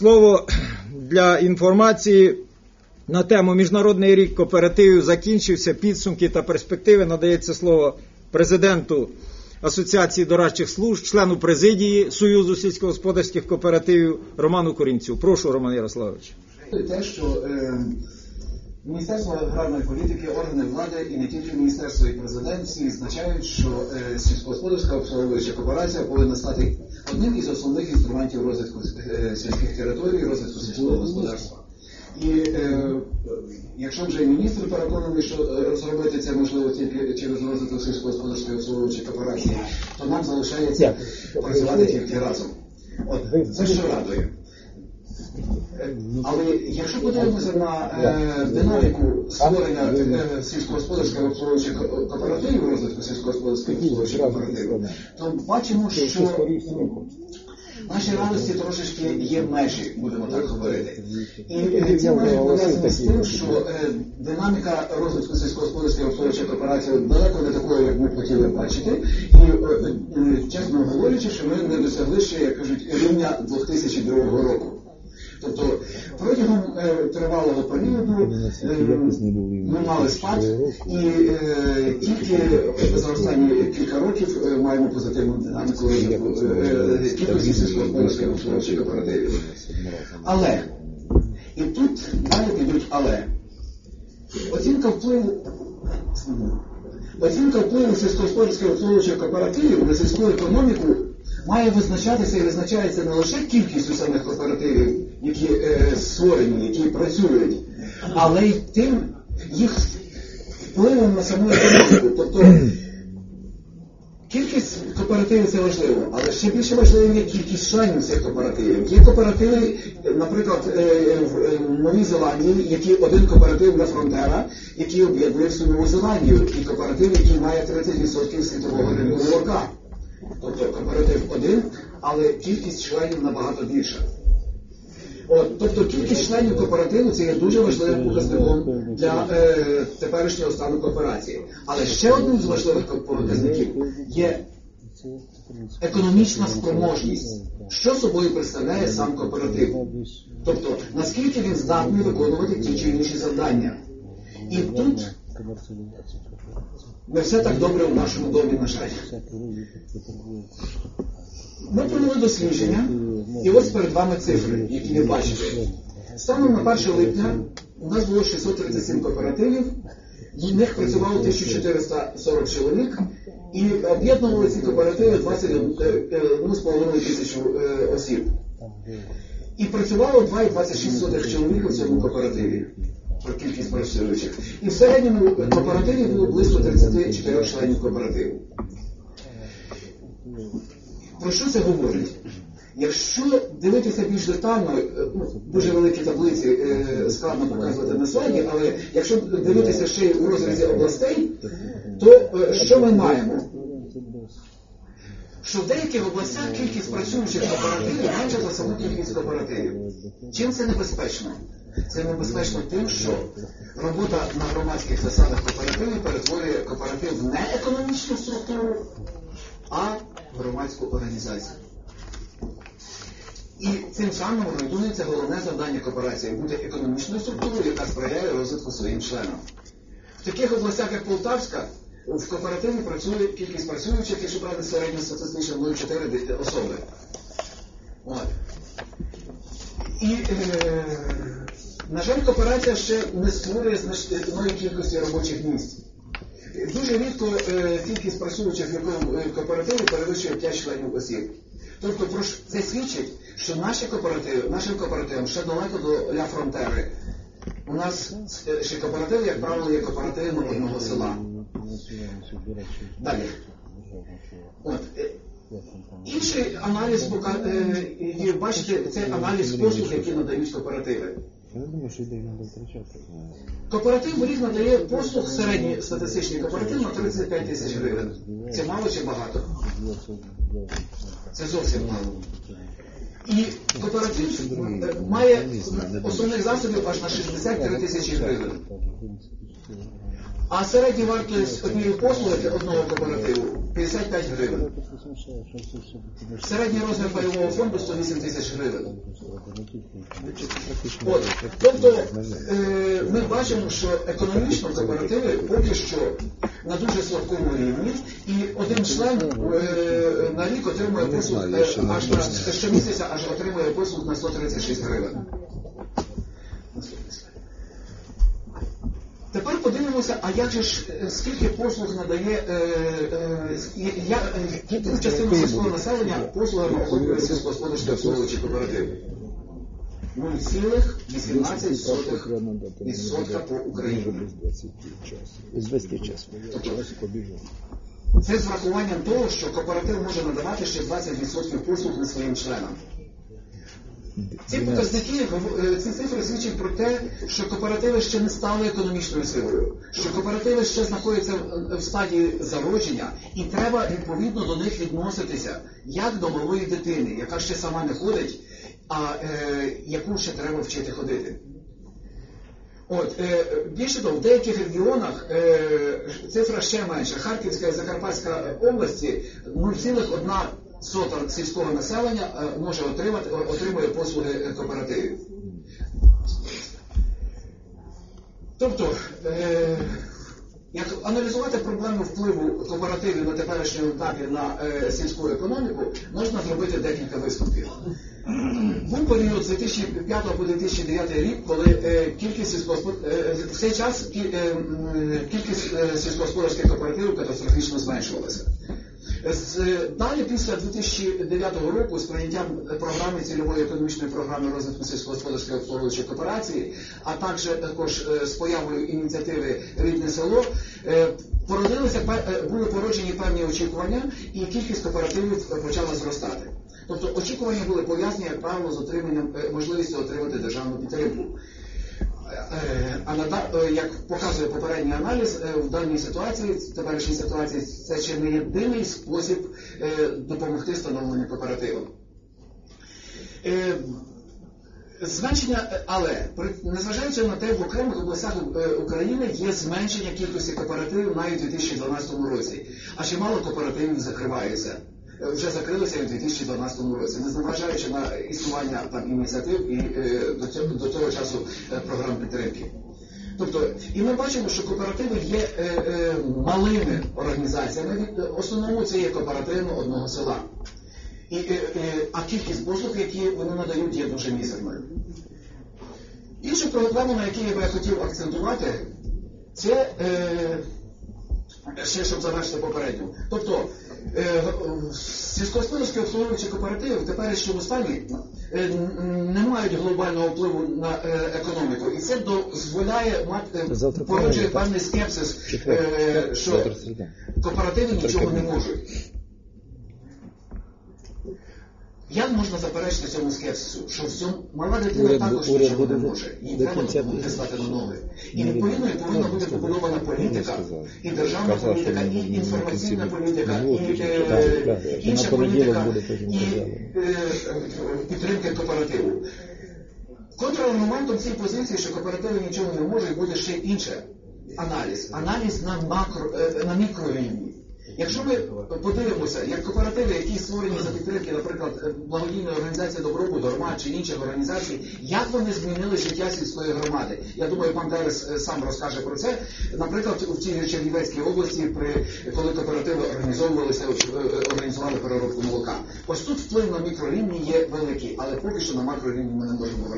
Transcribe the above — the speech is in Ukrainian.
Слово для інформації на тему Міжнародний рік кооперативів закінчився. Підсумки та перспективи надається слово президенту Асоціації дорадчих служб, члену президії Союзу сільськогосподарських кооперативів Роману Корінцю. Прошу, Роман Ярославович. те, що е, Міністерство аграрної політики, органи влади і не тільки міністерство і президент всі відзначають, що е, сільськогосподарська обслуговуюча кооперація повинна стати одним із основних інструментів розвитку е, сільських територій, розвитку сільського господарства. І е, якщо вже міністр переконаний, що е, зробити це можливо тільки через розвиток сільськогосподарської обслуговуючої кооперації, то нам залишається працювати тільки разом. От це що радує. Е, Але якщо подивимося на е, динаміку створення е, сільськогосподарського обслуговуючих ко- кооперативів, розвитку сільськогосподарських обслуговуючих кооперативів, то бачимо, що наші радості трошечки є межі, будемо так говорити. І е, це межі пов'язані з тим, що е, динаміка розвитку сільськогосподарської обслуговуючої кооперації далеко не такою, як ми б хотіли бачити. І е, е, чесно говорячи, що ми не досягли ще, як кажуть, рівня 2002 року. Тобто протягом е, тривалого періоду е, ми мали спад, і е, тільки за останні кілька років маємо позитивну динаміку кількості сільськогосподарських кооперативів. Але і тут далі підуть але. Оцінка впливу. Оцінка впливу сільськогосподарських обслуговуючих кооперативів на сільську економіку має визначатися і визначається не лише кількістю самих кооперативів, які е, створені, які працюють, але й тим їх впливом на саму економіку. Тобто кількість кооперативів це важливо, але ще більше важливо є кількість членів цих кооперативів. Є кооперативи, наприклад, е, в е, Новій Зеландії, які один кооператив для фронтера, який об'єднує всю Нову Зеландію, і кооператив, який має 30% світового ринку молока. Тобто кооператив один, але кількість членів набагато більша. От, тобто кількість членів кооперативу це є дуже важливим показником для е, теперішнього стану кооперації. Але ще одним з важливих показників є економічна спроможність. Що собою представляє сам кооператив? Тобто, наскільки він здатний виконувати ті чи інші завдання. І тут не все так добре в нашому домі, на жаль. Ми провели дослідження, і ось перед вами цифри, які ви бачите. Станом на 1 липня у нас було 637 кооперативів, в них працювало 1440 чоловік, і об'єднували ці кооперативи 21,5 тисячу е, осіб. І працювало 2,26 чоловік у цьому кооперативі. Про кількість працюючих. І в середньому кооперативі було близько 34 членів кооперативу. Про що це говорить? Якщо дивитися більш детально, е, ну, дуже великі таблиці е, складно показувати на слайді, але якщо дивитися ще й у розрізі областей, то е, що ми маємо? Що в деяких областях кількість працюючих кооперативів менша за саму кількість кооперативів. Чим це небезпечно? Це небезпечно тим, що робота на громадських засадах кооперативів перетворює кооператив не економічну структуру, а громадську організацію. І цим самим руйнується головне завдання кооперації бути економічною структурою, яка сприяє розвитку своїм членам. В таких областях, як Полтавська, в кооперативі працює кількість працюючих, якщо брати середньостатистично 0,4 особи. От. І, е, на жаль, кооперація ще не створює значної кількості робочих місць. Дуже рідко е, кількість працюючих в е, кооперативі перевищує 5 членів осіб. Тобто про це свідчить, що наші кооперативи, нашим кооперативам ще далеко до ля фронтери. У нас е, ще кооперативи, як правило, є кооперативами одного села. Далі. От. е, Інший аналіз е, і бачите, це аналіз послуг, які надають кооперативи. Кооператив в надає послуг середній статистичний кооператив на 35 тисяч гривень. Це мало чи багато? Це зовсім мало. І кооператив має основних засобів аж на 63 тисячі гривень. А середня вартість однієї послуги одного кооперативу 55 гривень. Середній розмір пайового фонду 108 тисяч гривень. От, тобто е, ми бачимо, що економічно кооперативи поки що на дуже слабкому рівні, і один член е, на рік отримує послуг е, аж на щомісяця аж отримує послуг на 136 гривень. Тепер подивимося, а як же ж е, скільки послуг надає е, е, яку частину сільського населення послугами охоплює сільськогосподарські обслуговуючі кооперативи? 0,18% по Україні. 20 час. Час. Це з врахуванням того, що кооператив може надавати ще 20% послуг не своїм членам. Ці показники, е, ці цифри свідчать про те, що кооперативи ще не стали економічною силою, що кооперативи ще знаходяться в- в стадії зародження, і треба відповідно до них відноситися як до малої дитини, яка ще сама не ходить, а е, яку ще треба вчити ходити. От, е, більше того, в деяких регіонах е, цифра ще менша. Харківська і Закарпатська області 0,1 сота сільського населення е, може отримати, отримує послуги е, кооперативів. Тобто, е, як аналізувати проблему впливу кооперативів на теперішньому етапі на сільську економіку, можна зробити декілька висновків. Був період з 2005 по 2009 рік, коли кількість сільськогоспод... е, в цей час кількість сільськогосподарських кооперативів катастрофічно зменшувалася. Е, далі, після 2009 року, з прийняттям програми цільової економічної програми розвитку сільськогосподарської обслуговуючої кооперації, а також, також е, з появою ініціативи Рідне село, е, породилися е, були породжені певні очікування, і кількість кооперативів е, почала зростати. Тобто очікування були пов'язані, як правило, з отриманням е, можливістю отримати державну підтримку. А на е, як показує попередній аналіз, е, в даній ситуації, в теперішній ситуації, це ще не єдиний спосіб е, допомогти становленню кооперативу. Зменшення, але незважаючи на те, в окремих областях України є зменшення кількості кооперативів навіть у 2012 році, а чимало кооперативів закриваються. Е, Вже закрилися у 2012 році, незважаючи на існування там ініціатив і до цього, до того часу програм підтримки. Тобто, і ми бачимо, що кооперативи є е, е, малими організаціями. Від- е, Основному це є кооперативно одного села. І, е, е, а кількість послуг, які вони надають, є дуже мізерною. Інша проблема, на якій я би хотів акцентувати, це е, ще щоб завершити попередню. Тобто е, в- сільськогосподарські обслуговуючі кооперативи в теперішньому стані е, не мають глобального впливу на е, економіку. І це дозволяє мати породжує певний скепсис, е, що кооперативи нічого не можуть. Як можна заперечити цьому скепсису, що в цьому мала дитина також нічого не може, до треба стати на ноги. І відповідно ні, повинна бути побудована політика, і державна політика, і інформаційна політика, і е, інша політика, і е, підтримки кооперативу. Контраргументом цієї позиції, що кооперативи нічого не можуть, буде ще інше аналіз. Аналіз на макро е, на мікрорівні. Якщо ми подивимося, як кооперативи, які створені за підтримки, наприклад, е, благодійної організації Добробут, Дорма чи інших організацій, як вони змінили життя сільської громади? Я думаю, пан Дерес е, сам розкаже про це. Наприклад, у цій Чернівецькій області, при коли кооперативи організовувалися, е, організували переробку молока. Ось тут вплив на мікрорівні є великий, але поки що на макрорівні ми не можемо